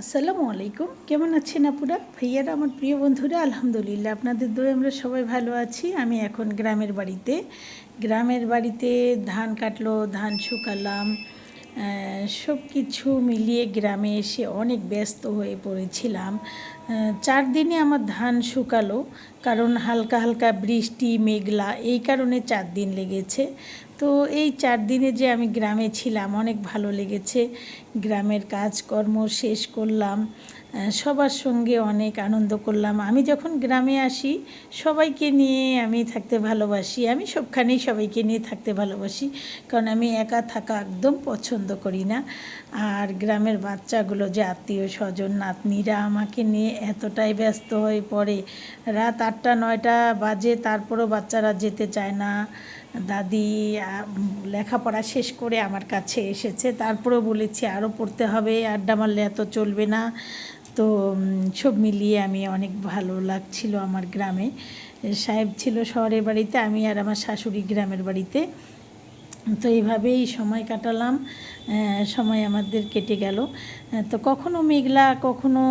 আসসালামু আলাইকুম। কেমন আছেন আপুরা? ভাইয়ারা, আমার প্রিয় বন্ধুরা, আলহামদুলিল্লাহ আপনাদের দোয়ে আমরা সবাই ভালো আছি। আমি এখন গ্রামের বাড়িতে। গ্রামের বাড়িতে ধান কাটলো, ধান শুকালাম সব কিছু মিলিয়ে গ্রামে এসে অনেক ব্যস্ত হয়ে পড়েছিলাম। চার দিনে আমার ধান শুকালো, কারণ হালকা হালকা বৃষ্টি, মেঘলা, এই কারণে চার দিন লেগেছে। তো এই চার দিনে যে আমি গ্রামে ছিলাম, অনেক ভালো লেগেছে। গ্রামের কাজকর্ম শেষ করলাম সবার সঙ্গে অনেক আনন্দ করলাম। আমি যখন গ্রামে আসি, সবাইকে নিয়ে আমি থাকতে ভালোবাসি। আমি সবখানেই সবাইকে নিয়ে থাকতে ভালোবাসি, কারণ আমি একা থাকা একদম পছন্দ করি না। আর গ্রামের বাচ্চাগুলো যে আত্মীয় স্বজন, নাতনিরা আমাকে নিয়ে এতটাই ব্যস্ত হয়ে পড়ে। রাত আটটা, নয়টা বাজে, তারপরও বাচ্চারা যেতে চায় না। দাদি লেখাপড়া শেষ করে আমার কাছে এসেছে। তারপরেও বলেছি আরও পড়তে হবে, আড্ডা মারলে এত চলবে না। তো সব মিলিয়ে আমি অনেক ভালো লাগছিল আমার গ্রামে। সাহেব ছিল শহরের বাড়িতে, আমি আর আমার শাশুড়ি গ্রামের বাড়িতে। তো এইভাবেই সময় কাটালাম সময় আমাদের কেটে গেল। তো কখনো মেঘলা, কখনো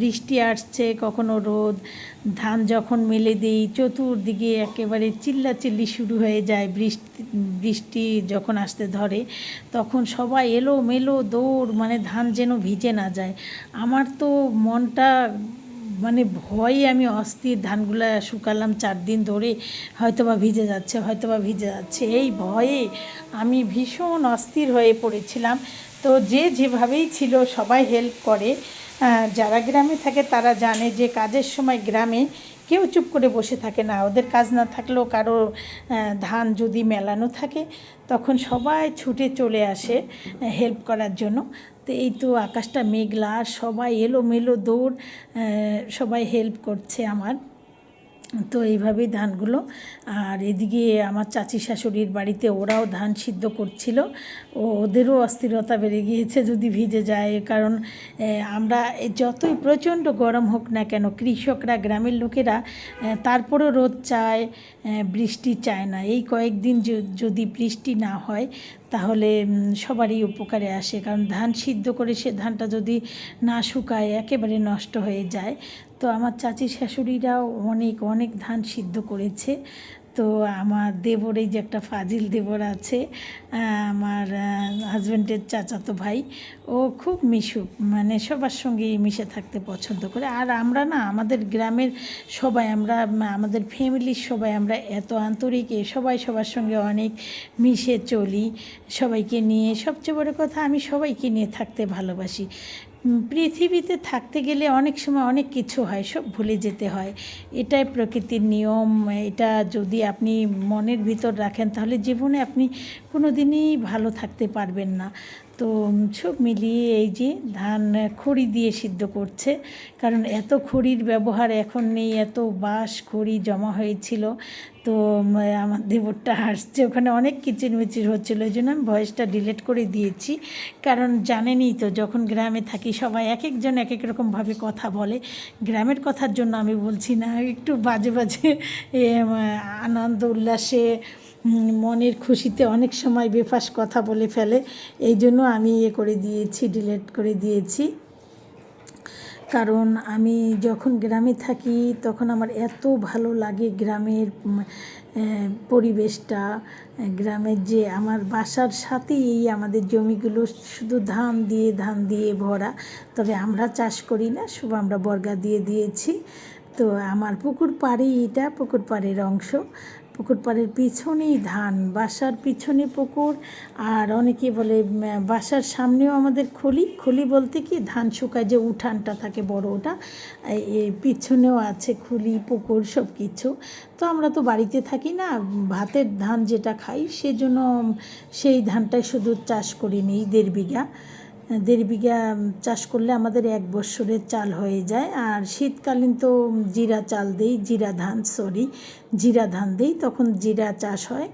বৃষ্টি আসছে, কখনো রোদ। ধান যখন মেলে দিই, চতুর্দিকে একেবারে চিল্লাচিল্লি শুরু হয়ে যায়। বৃষ্টি বৃষ্টি যখন আসতে ধরে, তখন সবাই এলো মেলো দৌড় মানে ধান যেন ভিজে না যায়। আমার তো মনটা মানে ভয়ে আমি অস্থির, ধানগুলো শুকালাম চার দিন ধরে হয়তো বা ভিজে যাচ্ছে হয়তো বা ভিজে যাচ্ছে। এই ভয়ে আমি ভীষণ অস্থির হয়ে পড়েছিলাম। তো যে যেভাবেই ছিল সবাই হেল্প করে। যারা গ্রামে থাকে তারা জানে যে কাজের সময় গ্রামে কেউ চুপ করে বসে থাকে না। ওদের কাজ না থাকলেও কারও ধান যদি মেলানো থাকে, তখন সবাই ছুটে চলে আসে হেল্প করার জন্য। তো এই তো আকাশটা মেঘলা, সবাই এলো মেলো দৌড় সবাই হেল্প করছে আমার। তো এইভাবেই ধানগুলো। আর এদিকে আমার চাচি শাশুড়ির বাড়িতে ওরাও ধান সিদ্ধ করছিল। ওদেরও অস্থিরতা বেড়ে গিয়েছে যদি ভিজে যায়। কারণ আমরা যতই প্রচণ্ড গরম হোক না কেন কৃষকরা গ্রামের লোকেরা এ, তারপরও রোদ চায় বৃষ্টি চায় না। এই কয়েকদিন যদি বৃষ্টি না হয় তাহলে সবারই উপকারে আসে। কারণ ধান সিদ্ধ করে সে ধানটা যদি না শুকায়, একেবারে নষ্ট হয়ে যায়। তো আমার চাচি শাশুড়িরাও অনেক অনেক ধান সিদ্ধ করেছে। তো আমার দেবর, এই যে একটা ফাজিল দেবর আছে আমার হাজব্যান্ডের চাচাতো ভাই, ও খুব মিশুক মানে সবার সঙ্গেই মিশে থাকতে পছন্দ করে। আর আমরা না, আমাদের গ্রামের সবাই আমরা, আমাদের ফ্যামিলির সবাই আমরা এত আন্তরিক সবাই সবার সঙ্গে অনেক মিশে চলি, সবাইকে নিয়ে। সবচেয়ে বড় কথা, আমি সবাইকে নিয়ে থাকতে ভালোবাসি। পৃথিবীতে থাকতে গেলে অনেক সময় অনেক কিছু হয়, সব ভুলে যেতে হয়। এটাই প্রকৃতির নিয়ম, এটা যদি আপনি মনের ভিতর রাখেন তাহলে জীবনে আপনি কোনো দিনই ভালো থাকতে পারবেন না। তো সব মিলিয়ে এই যে ধান খড়ি দিয়ে সিদ্ধ করছে, কারণ এত খড়ির ব্যবহার এখন নেই, এত বাঁশ খড়ি জমা হয়েছিল, তো আমার দেবরটা হাসছে ওখানে অনেক কিচিরমিচির হচ্ছিল ওই জন্য আমি ভয়েসটা ডিলিট করে দিয়েছি, কারণ জানেনই তো যখন গ্রামে থাকি সবাই এক একজন এক এক রকমভাবে কথা বলে। গ্রামের কথার জন্য আমি বলছি না, একটু বাজে বাজে আনন্দ, উল্লাসে মনের খুশিতে অনেক সময় বেফাস কথা বলে ফেলে। এই জন্য আমি ইয়ে করে দিয়েছি ডিলেট করে দিয়েছি। কারণ আমি যখন গ্রামে থাকি, তখন আমার এত ভালো লাগে গ্রামের পরিবেশটা। গ্রামের যে আমার বাসার সাথেই এই আমাদের জমিগুলো শুধু ধান দিয়ে ধান দিয়ে ভরা। তবে আমরা চাষ করি না শুধু আমরা বর্গা দিয়ে দিয়েছি। তো আমার পুকুর পাড়েই এটা পুকুর পাড়ের অংশ। পুকুর পাড়ের পিছনেই ধান, বাসার পিছনে পুকুর। আর অনেকে বলে বাসার সামনেও আমাদের খলি। খলি বলতে কি, ধান শুকায় যে উঠানটা থাকে বড় ওটা পিছনেও আছে খুলি, পুকুর সব কিছু তো আমরা তো বাড়িতে থাকি না, ভাতের ধান যেটা খাই, সেজন্য সেই ধানটাই শুধু চাষ করি নিই দেড় বিঘা। দেড় বিঘা চাষ করলে আমাদের এক বছরের চাল হয়ে যায়। আর শীতকালীন তো জিরা চাল দেই, জিরা ধান সরি জিরা ধান দেই, তখন জিরা চাষ হয়।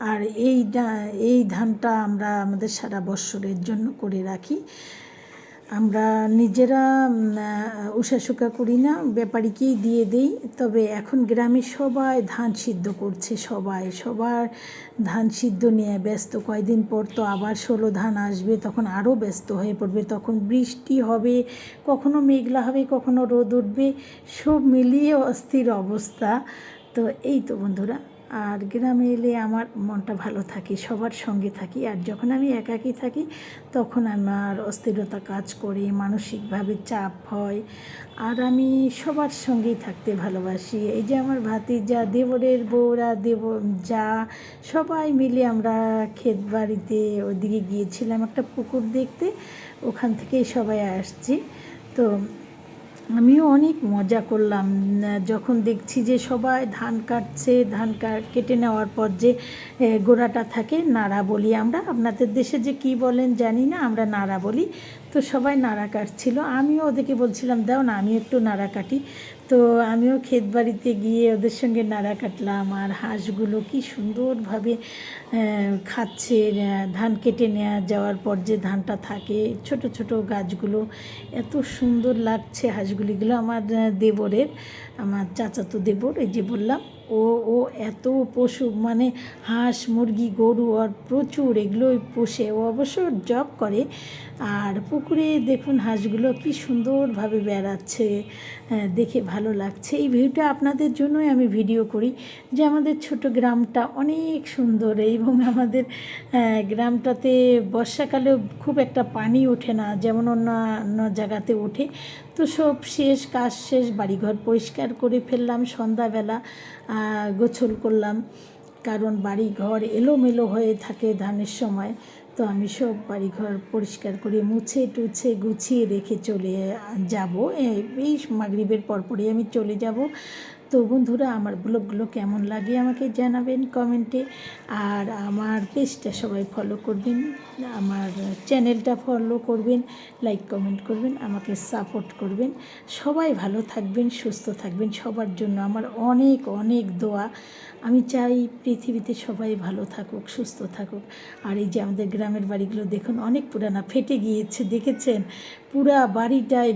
আর এই এই ধানটা আমরা আমাদের সারা বৎসরের জন্য করে রাখি। আমরা নিজেরা উষাশুকা করি না, ব্যাপারীকেই দিয়ে দেই। তবে এখন গ্রামে সবাই ধান সিদ্ধ করছে, সবাই। সবার ধান সিদ্ধ নিয়ে ব্যস্ত। কয়দিন পর তো আবার ষোলো ধান আসবে, তখন আরও ব্যস্ত হয়ে পড়বে। তখন বৃষ্টি হবে, কখনো মেঘলা হবে, কখনো রোদ উঠবে, সব মিলিয়ে অস্থির অবস্থা। তো এই তো বন্ধুরা আর গ্রামে এলে আমার মনটা ভালো থাকে, সবার সঙ্গে থাকি। আর যখন আমি একাকী থাকি, তখন আমার অস্থিরতা কাজ করে, মানসিকভাবে চাপ হয়। আর আমি সবার সঙ্গেই থাকতে ভালোবাসি। এই যে আমার ভাতিজা, দেবরের বউরা দেব যা সবাই মিলে আমরা ক্ষেত বাড়িতে ওদিকে গিয়েছিলাম একটা পুকুর দেখতে। ওখান থেকেই সবাই আসছি। তো আমিও অনেক মজা করলাম। যখন দেখছি যে সবাই ধান কাটছে, ধান কেটে নেওয়ার পর যে গোড়াটা থাকে, নাড়া বলি আমরা। আপনাদের দেশে যে কি বলেন জানি না, আমরা নাড়া বলি। তো সবাই নাড়া কাটছিল আমিও ওদেরকে বলছিলাম, দাও না আমি একটু নাড়া কাটি তো আমিও ক্ষেত বাড়িতে গিয়ে ওদের সঙ্গে নাড়া কাটলাম আর হাঁসগুলো কি সুন্দরভাবে খাচ্ছে ধান কেটে নেওয়া যাওয়ার পর যে ধানটা থাকে, ছোট ছোট গাছগুলো, এত সুন্দর লাগছে হাঁসগুলিগুলো। আমার দেবরের, আমার চাচাতো দেবর, এই যে বললাম ও ও এত পশু মানে হাঁস মুরগি গরু আর প্রচুর এগুলোই পোষে। ও অবশ্য জব করে। আর পুকুরে দেখুন হাঁসগুলো কি সুন্দরভাবে বেড়াচ্ছে আহ, দেখে ভালো লাগছে। এই ভিউটা আপনাদের জন্যই আমি ভিডিও করি যে আমাদের ছোট গ্রামটা অনেক সুন্দর এবং আমাদের গ্রামটাতে বর্ষাকালেও খুব একটা পানি ওঠে না যেমন অন্যান্য জায়গাতে ওঠে। তো সব শেষ কাজ শেষ বাড়িঘর পরিষ্কার করে ফেললাম সন্ধ্যাবেলা। গোছল করলাম। কারণ বাড়ি ঘর এলোমেলো হয়ে থাকে ধানের সময়। তো আমি সব বাড়িঘর পরিষ্কার করে মুছে টুছে গুছিয়ে রেখে চলে যাব। এই মাগরিবের পরপরই আমি চলে যাব। তো বন্ধুরা, আমার ব্লগগুলো কেমন লাগে আমাকে জানাবেন কমেন্টে। আর আমার পেজটা সবাই ফলো করবেন, আমার চ্যানেলটা ফলো করবেন লাইক কমেন্ট করবেন, আমাকে সাপোর্ট করবেন। সবাই ভালো থাকবেন, সুস্থ থাকবেন, সবার জন্য আমার অনেক অনেক দোয়া। আমি চাই পৃথিবীতে সবাই ভালো থাকুক, সুস্থ থাকুক। আর এই যে আমাদের গ্রামের বাড়িগুলো দেখুন, অনেক পুরানা, ফেটে গিয়েছে, দেখেছেন? পুরা বাড়িটায়